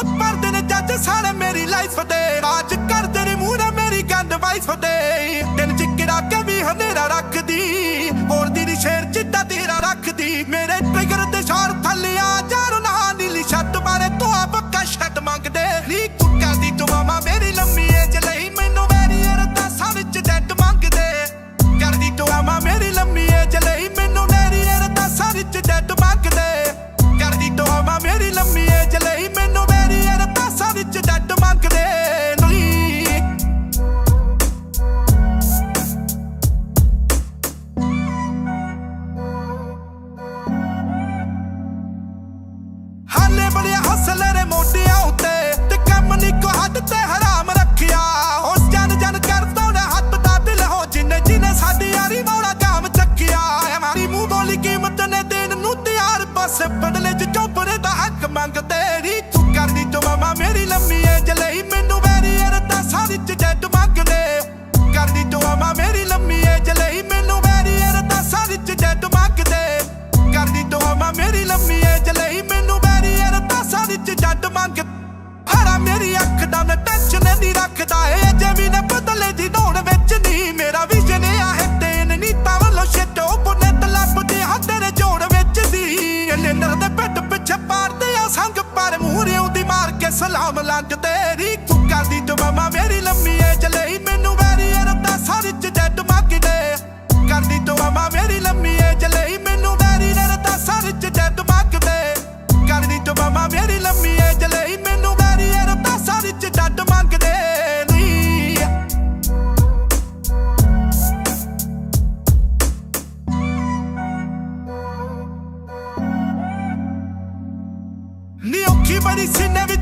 ਉਹ ਪਰਦੇ ਨੇ ਜੱਜ ਸਾਰੇ ਮੇਰੀ ਲਾਈਫ ਦੇ ਰਾਜ ਕਰਦੇ ਨੇ ਮੂੰਹ ਮੂਹਰੇ ਮੇਰੀ ਗੰਦ ਵਾਈਫ ਦੇ ਦਿਨ ਚ ਕਿਰਾ ਕੇ ਵੀ ਹਨੇਰਾ ਰੱਖਦੀ। ਬੋਲਦੀ ਨੀ ਸ਼ੇਰ ਚਿੱਟਾ ਤੇਰਾ ਰੱਖਦੀ। ਮੇਰੇ ਟ੍ਰਿਗਰ ਦੇ ਸ਼ੌਰ ਥੱਲੇ ਹੱਸਲੇ ਰੇ ਮੋਢਿਆਂ ਉੱਤੇ ਤੇ ਕੰਮ ਨੀ ਕੋ ਹੱਦ ਤੇ ਹਰਾਮ ਰੱਖਿਆ। ਹੋ ਜਨ ਜਨ ਕਰਦਾ ਨਾ ਹੱਥ ਦਾ ਦਿਲ ਹੋ ਜਿੰਨੇ ਜਿਨੇ ਸਾਡੀ ਯਾਰੀ ਮੌਲਾ ਕਾਮ ਚੱਕਿਆ। ਮਾਰੀ ਮੂੰਹ ਬੋਲੀ ਕੀਮਤ ਨੇ ਦੇਣ ਨੂੰ ਤਿਆਰ, ਬਸ ਬਦਲੇ ਚ ਚੋਪਰੇ ਦਾ ਹੱਕ ਮੰਗਦੇ ਨੀ ਤੂੰ ਕਰਦੀ ਤੂੰ ਮਾਮਾ ਮੇਰੀ ਲੰਮੀ ਏਜ ਲਈ, ਮੈਨੂੰ ਵੈਰੀ ਅਰਦਾ ਸਾਰੀ ਚ ਜੱਟ ਮੰਗਦੇ ਕਰਦੀ ਤੂੰ ਮਾਮਾ ਮੇਰੀ ਲੰਮੀ ਏਜ ਲਈ, ਮੈਨੂੰ ਵੈਰੀ ਅਰਦਾ ਸਾਰੀ ਚ ਜੱਟ ਮੰਗਦੇ ਕਰਦੀ ਤੂੰ ਮਾਮਾ ਮੇਰੀ ਲੰਮੀ ਮੇਰੀ ਅੱਖ ਦਾ ਮੈਂ ਟੈਨਸ਼ਨ ਨਹੀਂ ਰੱਖਦਾ ਏ। ਅਜੇ ਨਾ ਬਦਲੇ ਦੀ ਦੌੜ ਵਿੱਚ ਨਹੀਂ ਮੇਰਾ ਵਿਜ਼ਨ ਆ, ਹੈ ਤੇਨ ਨਹੀਂ ਤਾਂ ਵੱਲੋਂ ਛੱਡੋ ਬੁਨਤ ਲੱਭਦੇ ਹਾਂ ਜੋੜ ਵਿੱਚ ਦੀ ਲੈਂਡਰ ਦੇ ਪਿੱਠ ਪਿੱਛੇ ਪਾੜਦੇ ਆ ਸੰਗ, ਪਰ ਮੂਹਰਿਓਂ ਦੀ ਮਾਰ ਕੇ ਸਲਾਮ ਲੰਗ ਤੇਰੀ। ਤੂੰ ਕਰਦੀ ਤੂੰ ਮਾਮਾ ਮੇਰੀ ਲੰਮੀ ਏਜ ਲਈ। ਮੈਨੂੰ ਵੈਰੀ ਅਰਦਾ ਸਾਰੀ ਚ ਜੱਟ ਮੰਗਦੇ। ਕਰਦੀ ਤੂੰ ਮਾਮਾ ਮੇਰੀ ਲੰਮੀ ਏਜ ਲਈ। ਮੈਨੂੰ ਵੈਰੀ ਅਰਦਾ ਸਾਰੀ ਚ ਜੱਟ ਮੰਗਦੇ। ਕਰਦੀ ਤੂੰ ਮਾਮਾ ਮੇਰੀ ਲੰਮੀ ਏਜ ਲਈ। ਨੀ ਔਖੀ ਬੜੀ ਸੀਨੇ ਵਿੱਚ